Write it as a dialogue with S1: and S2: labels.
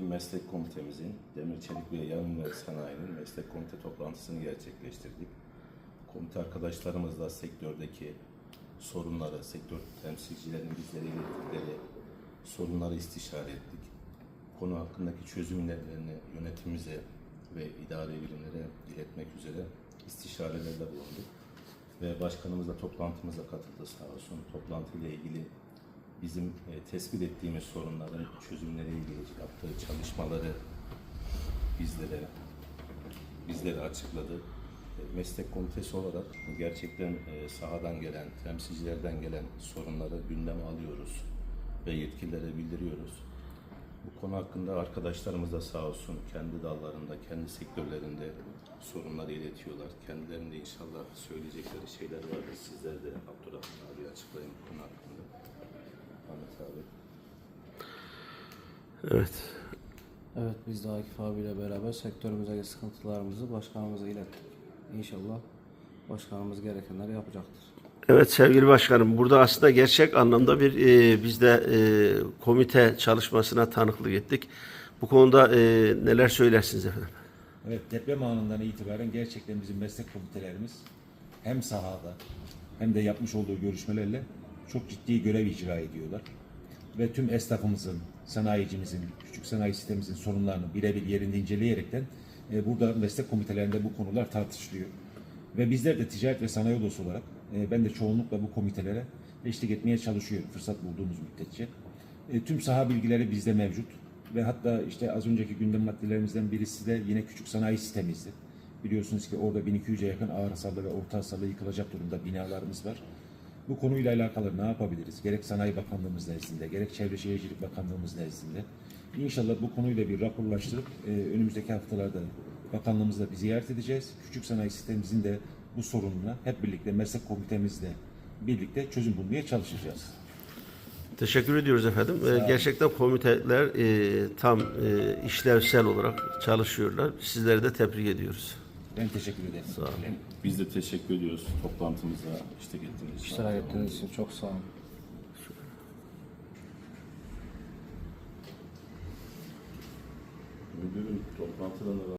S1: Meslek komitemizin Demir Çelik ve Yarın ve Sanayi'nin meslek komite toplantısını gerçekleştirdik. Komite arkadaşlarımızla sektördeki sorunları, sektör temsilcilerinin bizlere ilettikleri sorunları istişare ettik. Konu hakkındaki çözüm önerilerini yönetimimize ve idare birimlere iletmek üzere istişarelerde bulunduk. Ve başkanımız da toplantımıza katıldı sağ olsun. Toplantıyla ilgili bizim e, tespit ettiğimiz sorunların çözümleriyle ilgili yaptığı çalışmaları bizlere bizlere açıkladı. E, Meslek komitesi olarak gerçekten e, sahadan gelen, temsilcilerden gelen sorunları gündeme alıyoruz ve yetkililere bildiriyoruz. Bu konu hakkında arkadaşlarımız da sağ olsun kendi dallarında, kendi sektörlerinde sorunları iletiyorlar. Kendilerinde inşallah söyleyecekleri şeyler vardır. Sizler de Abdurrahman abi açıklayın bu konu hakkında. Ahmet abi.
S2: Evet.
S3: Evet biz de Akif abiyle beraber sektörümüzdeki sıkıntılarımızı başkanımıza ilettik. İnşallah başkanımız gerekenleri yapacaktır.
S2: Evet sevgili başkanım burada aslında gerçek anlamda bir e, biz de e, komite çalışmasına tanıklık ettik. Bu konuda e, neler söylersiniz efendim?
S4: Evet deprem anından itibaren gerçekten bizim meslek komitelerimiz hem sahada hem de yapmış olduğu görüşmelerle çok ciddi görev icra ediyorlar. Ve tüm esnafımızın, sanayicimizin, küçük sanayi sitemimizin sorunlarını birebir yerinde inceleyerekten e, burada meslek komitelerinde bu konular tartışılıyor. Ve bizler de ticaret ve sanayi odası olarak e, ben de çoğunlukla bu komitelere eşlik etmeye çalışıyorum fırsat bulduğumuz müddetçe. E, tüm saha bilgileri bizde mevcut ve hatta işte az önceki gündem maddelerimizden birisi de yine küçük sanayi sitemizdi. Biliyorsunuz ki orada 1200'e yakın ağır hasarlı ve orta hasarlı yıkılacak durumda binalarımız var. Bu konuyla alakalı ne yapabiliriz? Gerek Sanayi Bakanlığımız nezdinde, gerek Çevre Şehircilik Bakanlığımız nezdinde. İnşallah bu konuyla bir raporlaştırıp e, önümüzdeki haftalarda bakanlığımızla bir ziyaret edeceğiz. Küçük sanayi sitemimizin de bu sorununa hep birlikte meslek komitemizle birlikte çözüm bulmaya çalışacağız.
S2: Teşekkür ediyoruz efendim. E, gerçekten komiteler e, tam e, işlevsel olarak çalışıyorlar. Sizleri de tebrik ediyoruz.
S4: Ben teşekkür ederim.
S2: Sağ olun.
S1: Biz de teşekkür ediyoruz toplantımıza eşlik ettiğiniz için.
S3: İştirak ettiğiniz için çok sağ olun.
S1: Müdürüm toplantıdan da